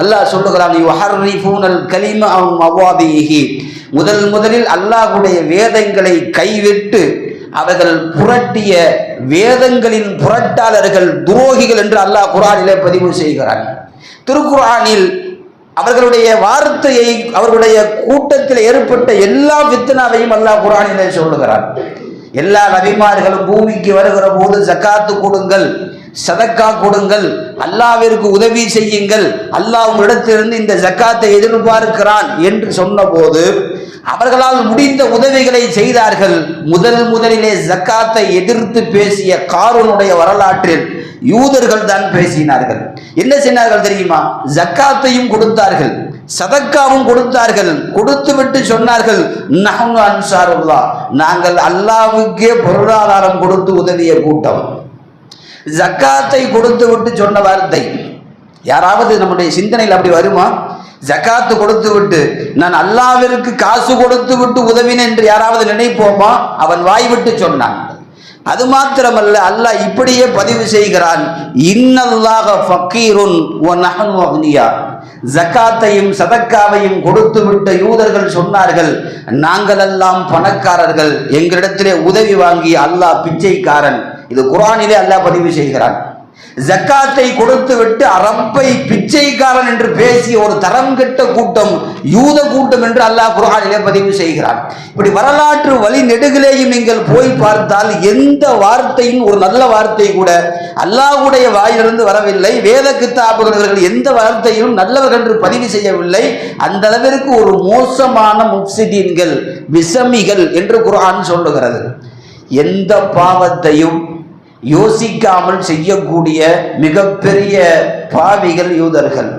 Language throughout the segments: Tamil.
அல்லாஹ் சொல்லுகிறான் முதல் முதலில் அல்லாஹுடைய வேதங்களை கைவிட்டு அவர்கள் புரட்டிய வேதங்களின் புரட்டாளர்கள் துரோகிகள் என்று அல்லாஹ் குரானிலே பதிவு செய்கிறான். திருக்குரானில் அவர்களுடைய வார்த்தையை அவர்களுடைய கூட்டத்தில் ஏற்பட்ட எல்லா வித்தனாவையும் அல்லாஹ் குரானிலே சொல்லுகிறான். எல்லா நபிமார்களும் பூமிக்கு வருகிற போது ஜக்காத்து கொடுங்கள். சதக்கா கொடுங்கள். அல்லாவிற்கு உதவி செய்யுங்கள். அல்லாஹ் உங்களிடத்திலிருந்து இந்த ஜக்காத்தை எதிர்பார்க்கிறான் என்று சொன்னபோது அவர்களால் முடிந்த உதவிகளை செய்தார்கள். முதல் முதலிலே ஜக்காத்தை எதிர்த்து பேசிய காரூனுடைய வரலாற்றில் யூதர்கள் தான் பேசினார்கள். என்ன செய்தார்கள் தெரியுமா? ஜக்காத்தையும் கொடுத்தார்கள். சதக்காவும் கொடுத்தார்கள். கொடுத்து விட்டு சொன்னார்கள் நஹ்னு அன்சாருல்லா. நாங்கள் அல்லாவுக்கே பொருளாதாரம் கொடுத்து உதவிய கூட்டம். ஜக்காத்தை கொடுத்து விட்டு சொன்ன வார்த்தை. யாராவது நம்முடைய சிந்தனையில் அப்படி வருமா? ஜக்காத்து கொடுத்து விட்டு நான் அல்லாவிற்கு காசு கொடுத்து விட்டு உதவினேன் என்று யாராவது நினைப்போமா? அவன் வாய் விட்டு சொன்னான். அது மாத்திரமல்ல அல்லாஹ் இப்படியே பதிவு செய்கிறான். இன்னல்லாக ஃபக்கீருன் ஒ ஜக்காத்தையும் சதக்காவையும் கொடுத்து விட்ட யூதர்கள் சொன்னார்கள் நாங்களெல்லாம் பணக்காரர்கள். எங்களிடத்திலே உதவி வாங்கி அல்லாஹ் பிச்சைக்காரன். இது குரானிலே அல்லாஹ் பதிவு செய்கிறான். ஜக்காத்தை கொடுத்து விட்டு அரப்பை பிச்சைக்காரன் என்று பேசிய ஒரு தரம் கெட்ட கூட்டம் யூத கூட்டம் என்று அல்லாஹ் குரானிலே பதிவு செய்கிறான். இப்படி வரலாற்று வழி நெடுகிலேயும் நீங்கள் போய் பார்த்தால் எந்த வார்த்தையும் ஒரு நல்ல வார்த்தை கூட அல்லாஹ்வுடைய வாயிலிருந்து வரவில்லை. வேத கித்தாபுகள் எந்த வார்த்தையும் நல்லவர்கள் என்று பதிவு செய்யவில்லை. அந்த அளவிற்கு ஒரு மோசமான முப்சிதீன்கள் விசமிகள் என்று குரான் சொல்லுகிறது. எந்த பாவத்தையும் யோசிக்காமல் செய்யக்கூடிய மிகப்பெரிய பாவிகள் யூதர்கள்.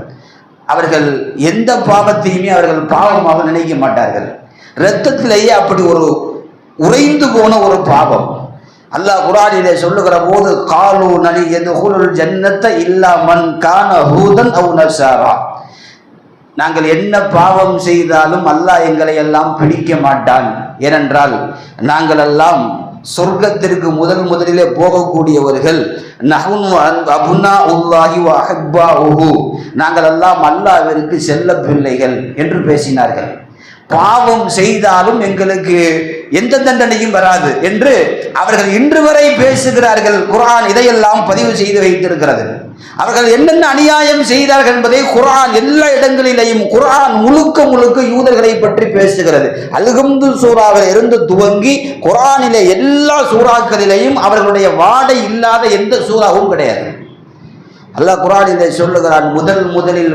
அவர்கள் எந்த பாவத்தையுமே அவர்கள் பாவமாக நினைக்க மாட்டார்கள். இரத்தத்திலேயே அப்படி ஒரு உறைந்து போன ஒரு பாவம். அல்லாஹ் குரானிலே சொல்லுகிற போது காலு நலி எதுகுலுல் ஜன்னத்தை இல்லா மண் கான ஹூதன் அவு நசாரா நாங்கள் என்ன பாவம் செய்தாலும் அல்லாஹ் எங்களை எல்லாம் பிடிக்க மாட்டான். ஏனென்றால் நாங்கள் எல்லாம் சொர்க்கத்திற்கு முதல் முதலிலே போகக்கூடியவர்கள். அபுனா உல்லாஹி வ அஹப்பா நாங்கள் எல்லாம் அல்லாவிற்கு செல்ல பிள்ளைகள் என்று பேசினார்கள். பாவம் செய்தாலும் எங்களுக்கு எந்த தண்டனையும் வராது என்று அவர்கள் இன்று வரை பேசுகிறார்கள். குரான் இதையெல்லாம் பதிவு செய்து வைத்திருக்கிறது. அவர்கள் என்னென்ன அநியாயம் செய்தார்கள் என்பதை குரான் எல்லா இடங்களிலேயும் குரான் முழுக்க முழுக்க யூதர்களை பற்றி பேசுகிறது. அல்ஹம்து சூறாவில் இருந்து துவங்கி குரானிலே எல்லா சூறாக்களிலேயும் அவர்களுடைய வாடை இல்லாத எந்த சூறாவும் கிடையாது. அல்லாஹ் குரானிலே சொல்லுகிறான் முதல் முதலில்